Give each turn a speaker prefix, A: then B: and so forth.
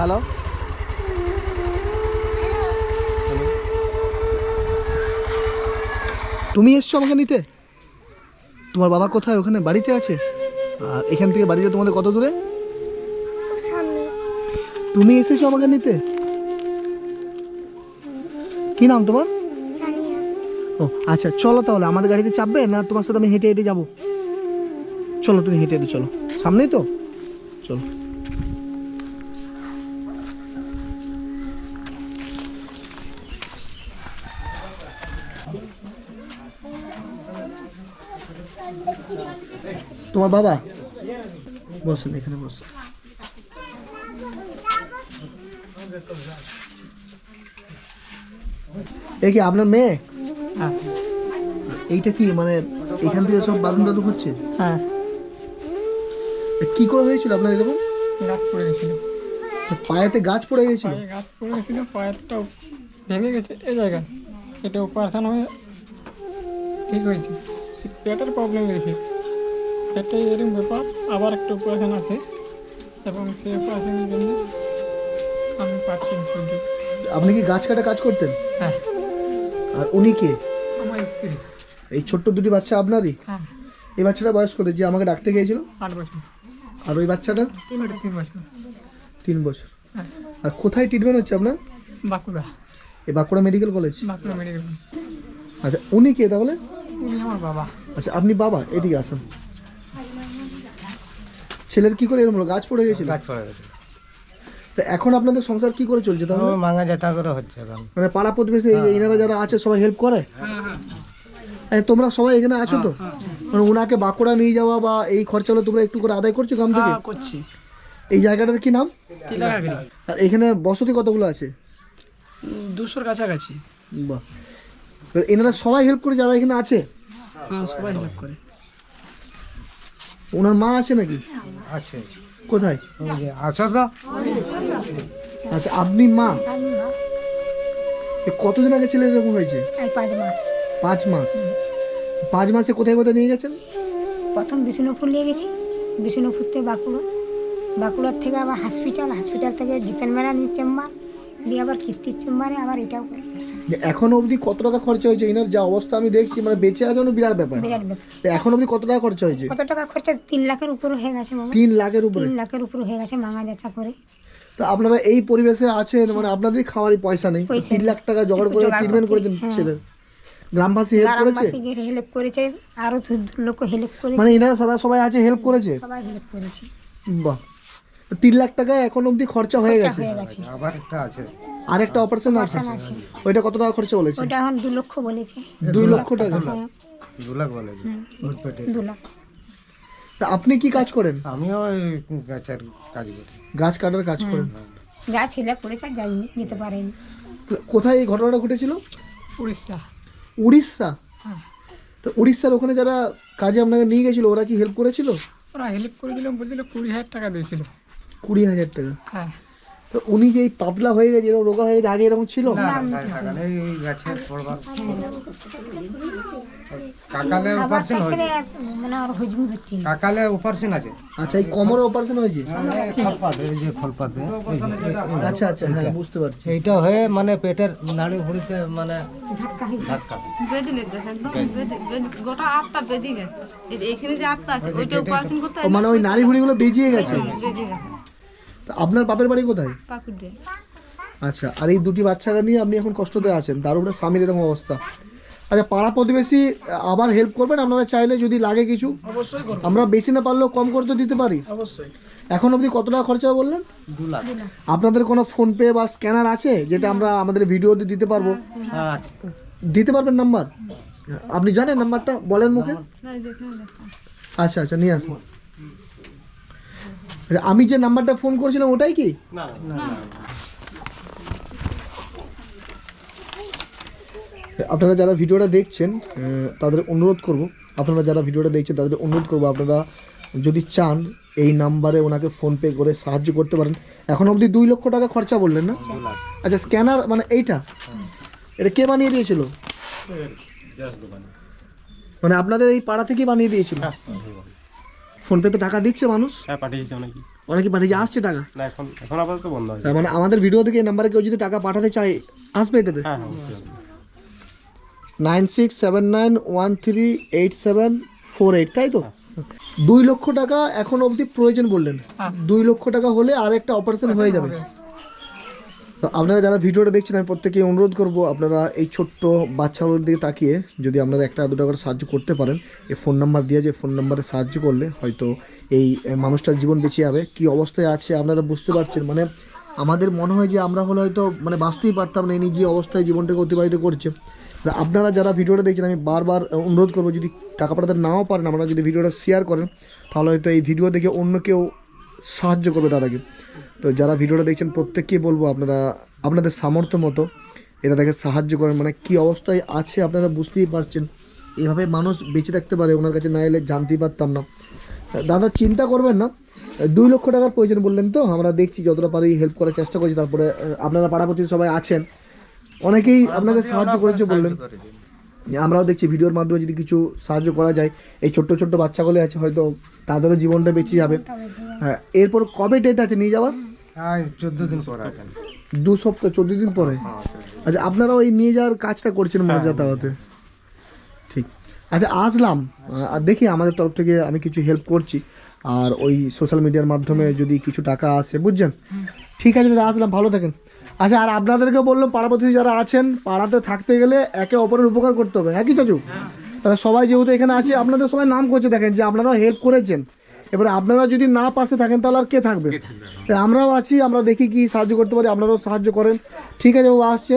A: Hello তুমি এসছো আমাকে নিতে? তোমার বাবা কোথায়? ওখানে বাড়িতে আছে? আর এখান থেকে বাড়িতে তোমাদের কত দূরে?
B: সামনে।
A: তুমি এসেছ আমাকে নিতে? কি নাম তোমার? ও আচ্ছা চলো তাহলে। আমাদের গাড়িতে চাপবে না তোমার সাথে আমি হেঁটে হেঁটে যাব? চলো তুমি হেঁটে হেঁটে চলো। সামনেই তো? চলো। তোমার বাবা? বসেন এখানে বসেন এ কি আপনার মেয়ে?
C: হ্যাঁ।
A: এইটা কি মানে এখান থেকে সব বাথরুম টাথরুম হচ্ছে?
C: হ্যাঁ।
A: এ কি করে হয়েছিল আপনার এরকম?
C: গাছ পড়ে গেছিল।
A: পায়েতে গাছ পড়ে গেছিল?
C: গাছ পড়ে গেছিল পায়েরটা ভেঙে গেছে। এই জায়গায় এটা অপারেশন হয়ে ঠিক হয়েছে। পেটের প্রবলেম হয়েছে। পেটে এরকম ব্যাপার আবার একটা অপারেশন আছে। এবং সেই অপারেশনের জন্য আমি পাচ্ছি
A: আপনি কি গাছ কাটা কাজ করতেন?
C: হ্যাঁ।
A: আর উনি কে?
C: আমার স্ত্রী।
A: এই ছোট্ট দুটি বাচ্চা আপনারই?
C: হ্যাঁ।
A: এই বাচ্চাটা বয়স করে যে আমাকে ডাকতে গিয়েছিল?
C: আট বছর।
A: আর ওই বাচ্চাটা?
C: তিন বছর
A: তিন বছর।
C: হ্যাঁ।
A: আর কোথায় ট্রিটমেন্ট হচ্ছে আপনার?
C: বাঁকুড়া।
A: এই Bankura medical college
C: Bankura medical
A: আচ্ছা উনি কে তাহলে?
C: উনি আমার বাবা।
A: আচ্ছা আপনি বাবা? এদিকে আসুন। ছেলের কি করে এরকম হলো? গাছ পড়ে গেছিল?
D: গাছ পড়ে গেছে
A: তা এখন আপনাদের সংসার কি করে চলছে তাহলে?
D: ও মাঙা যেতা করে হচ্ছে এখন।
A: মানে পাড়া প্রতিবেশী এই- এনারা যারা আছে সবাই হেল্প করে? এই তোমরা সবাই এখানে আছো তো? মানে ওনাকে বাঁকুড়া নিয়ে যাওয়া বা এই খরচাগুলো তোমরা একটু করে আদায় করছ গ্রাম থেকে?
C: করছি।
A: এই জায়গাটার কি নাম? আর এখানে বসতি কতগুলো আছে?
C: দুশোর কাছাকাছি।
A: বাহ। এনারা সবাই হেল্প করে যারা এখানে আছে?
C: হ্যাঁ সবাই হেল্প করে।
A: ওনার মা আছে নাকি?
D: আছে।
A: কোথায়?
D: আছো তো
A: আচ্ছা আপনি মা? কতদিন আগে ছেলে এরকম হয়েছে?
B: পাঁচ মাস।
A: পাঁচ মাস। পাঁচ মাসে কোথায় কোথায় নিয়ে গেছেন?
B: প্রথম বিষ্ণুপুর নিয়ে গেছি। বিষ্ণুপুর থেকে বাঁকুড়া। বাঁকুড়ার থেকে আবার হসপিটাল হসপিটাল থেকে জিতেন মেরানির চেম্বার। দিয়ে আবার কীর্তির চেম্বারে আবার এটাও করে
A: এখনও অবধি কত টাকা খরচা হয়েছে এনার যা অবস্থা আমি দেখছি মানে বেঁচে আছে মানে বিরাট ব্যাপার।
B: বিরাট ব্যাপার।
A: তো এখন অবধি কত টাকা খরচা হয়েছে?
B: কত টাকা খরচা? তিন লাখের উপরে হয়ে গেছে মামা।
A: তিন লাখের উপরে?
B: তিন লাখের উপরে হয়ে গেছে মাঙা যাচা করে
A: তো আপনারা এই পরিবেশে আছেন মানে আপনাদের খাওয়ারই পয়সা নেই।
B: পয়সা
A: তিন লাখ টাকা জোগাড় করে
B: জোগাড়
A: ট্রিটমেন্ট করেছেন
B: হ্যাঁ।
A: ছেলের। গ্রামবাসী হেল্প করেছে?
B: গ্রামবাসী হেল্প করেছে আরও লোক হেল্প করেছে।
A: মানে এনারা সারা সবাই আছে হেল্প করেছে?
B: সবাই হেল্প করেছে।
A: বাহ। তিন লাখ টাকা এখন অবধি খরচা হয়ে গেছে।
B: হয়ে গেছে।
D: আবার একটা আছে।
A: আর একটা অপারেশন আছে
B: আছে।
A: ওইটা কত টাকা খরচা বলেছে?
B: ওটা এখন দু লক্ষ বলেছে।
A: দুই লক্ষ টাকা।
B: হ্যাঁ
D: দু লাখ বলে যে ওর পেটে।
B: দু লাখ
A: তা আপনি কি কাজ করেন?
D: আমিও ওই গাছের কাজ করি।
A: গাছ কাটার কাজ করেন?
B: যা ছেলে করেছে যাইনি যেতে পারেনি।
A: কোথায় এই ঘটনাটা ঘটেছিল?
C: উড়িষ্যা।
A: উড়িষ্যা?
C: হ্যাঁ।
A: তো উড়িষ্যার ওখানে যারা কাজে আপনাকে নিয়ে গেছিল ওরা কি হেল্প করেছিল?
C: ওরা হেল্প করে দিলাম বলছিল কুড়ি হাজার টাকা দিয়েছিল।
A: কুড়ি হাজার টাকা।
C: হ্যাঁ।
A: তো উনি যে এই পাতলা হয়ে গেছে এরকম রোগা হয়ে গেছে আগে এরকম ছিল?
D: কাকালে অপারেশন হয়েছে?
B: মানে আর হজমি হচ্ছে
D: কাকালে অপারেশন আছে?
A: আচ্ছা এই কোমরে অপারেশন হয়েছে?
D: ফলপাতে এই যে ফলপাতে
A: আচ্ছা আচ্ছা হ্যাঁ বুঝতে পারছি।
D: এইটা হয়ে মানে পেটের নাড়ি ভুড়িতে মানে
B: ধাক্কা
D: ধাক্কা
E: বেঁধে লেগে গেছে একদম বেঁধে। বেঁধে- গোটা আটটা বেঁধে গেছে। এখানে যে আটটা আছে ওইটা অপারেশন করতে
A: মানে ওই নারী ভুড়িগুলো বেজিয়ে গেছে?
E: বেঁধে গেছে।
A: আপনার বাপের বাড়ি কোথায়? আচ্ছা আর এই দুটি বাচ্চাকে নিয়ে আপনি এখন কষ্টতে আছেন। তার উপরে স্বামীর এরকম অবস্থা। আচ্ছা পাড়া প্রতিবেশী আবার হেল্প করবেন? আপনারা চাইলে যদি লাগে কিছু।
C: অবশ্যই করব।
A: আমরা বেশি না পারলেও কম করতে দিতে পারি।
C: অবশ্যই।
A: এখন অবধি কত টাকা খরচা বললেন?
D: দু লাখ।
A: আপনাদের কোনো ফোনপে বা স্ক্যানার আছে? যেটা আমরা আমাদের ভিডিওতে দিতে পারব?
D: হ্যাঁ
A: দিতে পারবেন নাম্বার? আপনি জানেন নাম্বারটা? বলেন মুখে। আচ্ছা আচ্ছা নিয়ে আসুন। আমি যে নাম্বারটা ফোন করেছিলাম ওটাই কি? আপনারা যারা ভিডিওটা দেখছেন তাদের অনুরোধ করব আপনারা যারা ভিডিওটা দেখছেন তাদের অনুরোধ করব আপনারা যদি চান এই নাম্বারে ওনাকে ফোনপে করে সাহায্য করতে পারেন। এখন অবধি দুই লক্ষ টাকা খরচা বললেন না? আচ্ছা স্ক্যানার মানে এইটা? এটা কে বানিয়ে দিয়েছিল? মানে আপনাদের এই পাড়া থেকেই বানিয়ে দিয়েছিল? ফোনপেতে টাকা দিচ্ছে মানুষ?
F: হ্যাঁ পাঠিয়েছে অনেকই
A: অনেকে পাঠিয়ে আসছে টাকা?
F: না এখন এখন আপাতত বন্ধ হয়েছে।
A: তার মানে আমাদের ভিডিও থেকে এই নাম্বারে কেউ যদি টাকা পাঠাতে চায় আসবে এটাতে?
F: হ্যাঁ হ্যাঁ অবশ্যই।
A: Nine six seven nine one three eight seven four eight তাই তো? দুই লক্ষ টাকা এখন অবধি প্রয়োজন বললেন। দুই লক্ষ টাকা হলে আর একটা অপারেশন হয়ে যাবে। তো আপনারা যারা ভিডিওটা দেখছেন, আমি প্রত্যেকে অনুরোধ করব, আপনারা এই ছোট্ট বাচ্চাগুলোর দিকে তাকিয়ে যদি আপনারা একটা দু টাকার সাহায্য করতে পারেন, এই ফোন নাম্বার দিয়ে যে ফোন নাম্বারে সাহায্য করলে হয়তো এই মানুষটার জীবন বেঁচে যাবে। কি অবস্থায় আছে আপনারা বুঝতে পারছেন? মানে আমাদের মনে হয় যে আমরা হলে হয়তো মানে বাঁচতেই পারতাম না, এই যে অবস্থায় জীবনটাকে অতিবাহিত করছে। আপনারা যারা ভিডিওটা দেখছেন, আমি বারবার অনুরোধ করব, যদি টাকা পাঠাতে নাও পারেন, আপনারা যদি ভিডিওটা শেয়ার করেন, তাহলে হয়তো এই ভিডিও দেখে অন্য কেউ সাহায্য করবে দাদাকে। তো যারা ভিডিওটা দেখছেন, প্রত্যেককেই বলব আপনারা, আপনাদের সামর্থ্য মতো এটা তাকে সাহায্য করেন। মানে কি অবস্থায় আছে আপনারা বুঝতেই পারছেন। এইভাবে মানুষ বেঁচে থাকতে পারে, ওনার কাছে না এলে জানতেই পারতাম না। দাদা, চিন্তা করবেন না। দুই লক্ষ টাকার প্রয়োজন বললেন তো, আমরা দেখছি যতটা পারি হেল্প করার চেষ্টা করছি। তারপরে আপনারা পাড়াপতি সবাই আছেন। অনেকেই আপনাকে সাহায্য করেছে বললেন। আমরাও দেখছি ভিডিওর মাধ্যমে যদি কিছু সাহায্য করা যায় এই ছোট্ট ছোট্ট বাচ্চাগুলো আছে হয়তো তাদেরও জীবনটা বেঁচে যাবে। হ্যাঁ এরপর কবে ডেট আছে নিয়ে যাওয়ার?
D: চোদ্দ দিন পর আছেন।
A: দু সপ্তাহ চোদ্দ দিন পরে? আচ্ছা। আপনারা ওই নিয়ে যাওয়ার কাজটা করছেন মনে যাতায়াতে ঠিক। আচ্ছা আসলাম। আর দেখি আমাদের তরফ থেকে আমি কিছু হেল্প করছি। আর ওই সোশ্যাল মিডিয়ার মাধ্যমে যদি কিছু টাকা আসে বুঝছেন? ঠিক আছে দাদা আসলাম। ভালো থাকেন। আচ্ছা আর আপনাদেরকে বললাম পাড়াপতি যারা আছেন পাড়াতে থাকতে গেলে একে অপরের উপকার করতে হবে। হ্যাঁ কি চাচু? তাহলে সবাই যেহেতু এখানে আছে আপনাদের সবাই নাম করছে দেখেন যে আপনারাও হেল্প করেছেন। এবারে আপনারা যদি না পাশে থাকেন তাহলে আর কে থাকবে? আমরাও আছি আমরা দেখি কি সাহায্য করতে পারি আপনারাও সাহায্য করেন। ঠিক আছে ও আসছে